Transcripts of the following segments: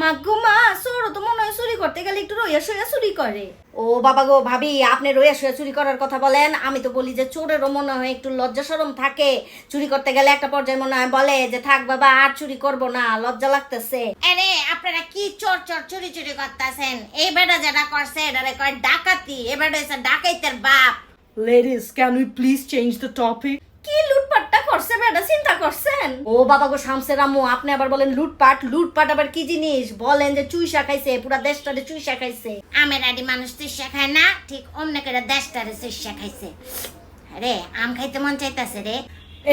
মাগো মা সৌরো তো মনে হয় চুরি করতে গেলে একটু রইয়া সইয়া চুরি করে। ও বাবা গো ভাবি আপনি রইয়া সইয়া চুরি করার কথা বলেন। আমি তো বলি যে চোরেরও মনে হয় একটু লজ্জা সরম থাকে। চুরি করতে গেলে একটা পর্যায়ে মনে হয় বলে যে থাক বাবা আর চুরি করব না লজ্জা লাগতেছে। আরে আপনারা কি চোর চোর চুরি চুরি করতেছেন? এই বেটা যেটা করছে এটারে কয় ডাকাতি এ বেটা হচ্ছে ডাকাইতের বাপ। Ladies, can we please change the topic? করছে বেটা চিন্তা করছেন? ও বাবা গো শামসের আম্মু আপনি আবার বলেন লুটপাট লুটপাট আবার কি জিনিস? বলেন যে চুইসা খাইছে পুরা দেশটারে চুইসা খাইছে। আমের আদি মানুষ চিস্যা খায় না ঠিক অন্য করে দেশটারে চিস্যা খাইছে। রে আম খাইতে মন চাইতাছে রে।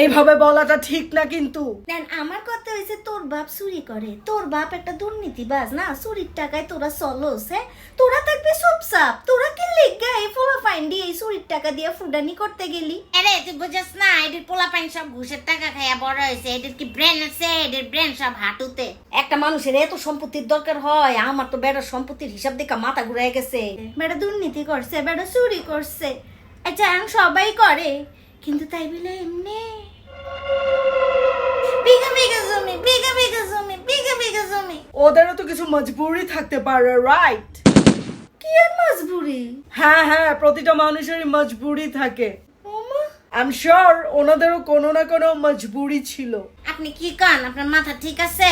এইভাবে বলাটা ঠিক না কিন্তু। দেন আমার কথা হয়েছে তোর বাপ চুরি করে। তোর বাপ একটা দুর্নীতিবাজ না? চুরির টাকায় তোরা চলোস হ্যাঁ? তোরা থাকবি চুপচাপ। তোরা কি লেগা এই ফোলা ফাইন দিয়ে এই চুরির টাকা দিয়ে ফুডানি করতে গেলি? আরে তুই বুঝছ না এটির পোলা পাইন সব ঘুষের টাকা খাইয়া বড় হয়েছে এটির কি ব্রেন আছে? এটির ব্রেন সব হাঁটুতে। একটা মানুষের এত সম্পত্তির দরকার হয় আমার তো বেড়ার সম্পত্তির হিসাব দেখা মাথা ঘুরাই গেছে। বেড়া দুর্নীতি করছে বেড়া চুরি করছে। আচ্ছা সবাই করে কিন্তু তাই বলে এমনি ওদেরও তো কিছু মজবুরি থাকতে পারে রাইট কি আর মজবুরি? হ্যাঁ হ্যাঁ প্রতিটা মানুষেরই মজবুরি থাকে। এম শিওর ওনাদেরও কোনো না কোনো মজবুরি ছিল। আপনি কি কান? আপনার মাথা ঠিক আছে?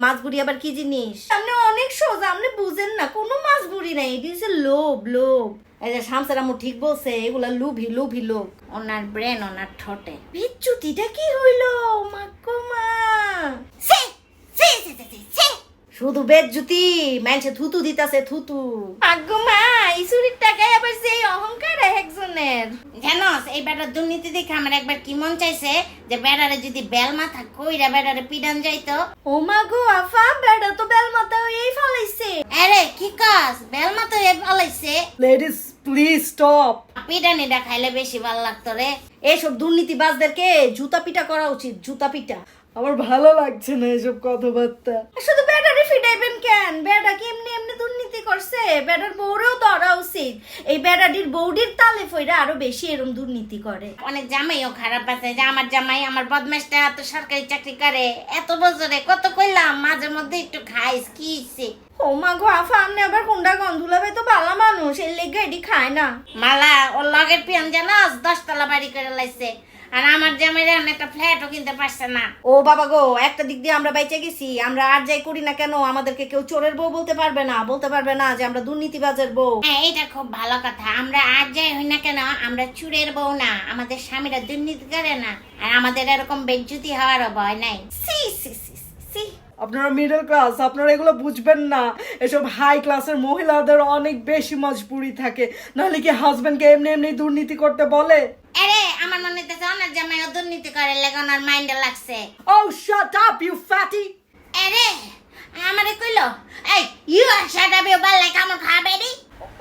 মাছবুড়ি আবার কি জিনিস? আপনি অনেক সোজা আপনি বুঝেন না কোনো মাছবুড়ি নাই। এটি হচ্ছে লোভ লোভ এই যে শামসের আম্মু ঠিক বলছে এগুলা লুভি লুভি লোভ ওনার ব্রেন ওনার ঠোঁটে। বিচ্যুতিটা কি হইল? মা শুধু বেজ্জুতি মানুষে থুতু দিতাছে থুতু। মা এই চুরির টাকায় আবার সেই অহংকার একজনের। জানোস এই বেটার দুর্নীতি দেখে আমার একবার কি মন চাইছে? যে বেড়ারে যদি বেল মাথা কইরা বেড়ারে পিডান যাইতো। ও মা গো আফা বেড়া তো বেল মাথা হয়েই ফালাইছে। আরে কি কাজ বেল মাথা হয়ে পালাইছে লেডিস প্লিজ স্টপ পিডানিটা খাইলে বেশি ভালো লাগতো রে। এইসব দুর্নীতিবাজদেরকে জুতা পিটা করা উচিত জুতা পিটা। আমার ভালো লাগছে না এসব কথাবার্তা। শুধু ব্যাটারি ফিটাইবেন কেন? বেটা কি এমনি এমনি দুর্নীতি করছে? বেটার বউরেও ধরা উচিত। এই বেটাটির বৌডির তালে ফইরা আরও বেশি এরম দুর্নীতি করে। অনেক জামাইও খারাপ আছে যে আমার জামাই আমার বদমাসটা এত সরকারি চাকরি করে। এত বছরে কত কইলাম মাঝে মধ্যে একটু খাইস কি ইচ্ছে? ও মা গো আফা আমনে আবার কোনটা গন্ধুলা তো ভালো মানুষ এর লেগে এটি খায় না। মালা ওর লগের পিয়ন জানাস দশতলা বাড়ি করে লাইছে। আর আমার জামাইরা একটা ফ্ল্যাটও কিনতে পারছে না। ও বাবা গো একটা দিক দিয়ে আমরা বাইচে গেছি। আমরা আর যাই করি না কেন আমাদেরকে কেউ চোরের বউ বলতে পারবে না। বলতে পারবে না যে আমরা দুর্নীতিবাজের বউ। হ্যাঁ এটা খুব ভালো কথা। আমরা আজ যাই হই না কেন আমরা চুরের বউ না। আমাদের স্বামীরা দুর্নীতি করে না। আর আমাদের এরকম বেজ্জুতি হওয়ারও ভয় নাই। সি সি আপনারা মিডল ক্লাস আপনারা এগুলো বুঝবেন না। এসব হাই ক্লাসের মহিলাদের অনেক বেশি মজবুরি থাকে। নাহলে কি হাজবেন্ডকে এমনি এমনি দুর্নীতি করতে বলে? আরে আমার মনে অনার জামাইও দুর্নীতি করে লেগে ওনার মাইন্ডে লাগছে। ও শাট আপ ইউ ফ্যাটি আরে আমারে কইলো এই you are shut up you Bal like আমার খাবে রে?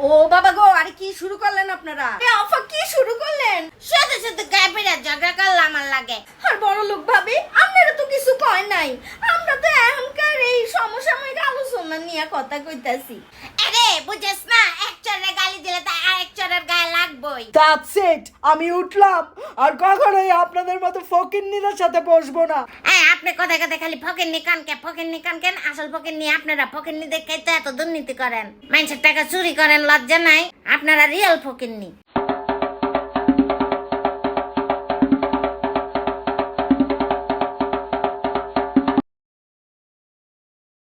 ও বাবা গো আরে কি শুরু করলেন আপনারা? এ আফা কি শুরু করলেন? শুধু শুধু গায়ে ঝগড়া করলে আমার লাগে আর বড় লোক ভাবি আপনারা তো কিছু কয় নাই আমরা তো এখনকার এই সমসাময়িক আলোচনা নিয়ে কথা কইতাছি। আরে বুঝেছ না? এক চরের গালি দিলে তা আরেক চরের গায়ে লাগবই। দ্যাটস ইট আমি উঠলাম আর কখনোই আপনাদের মতো ফকিন্নিদের সাথে বসবো না। হ্যাঁ আপনি কথা কথা খালি ফকের নি কানকে ফকের নি কানকেন আসল ফকের নি আপনারা ফকের নি দেখে তো এত দুর্নীতি করেন। মানুষের টাকা চুরি করেন লজ্জা নাই। আপনারা রিয়েল ফকের নি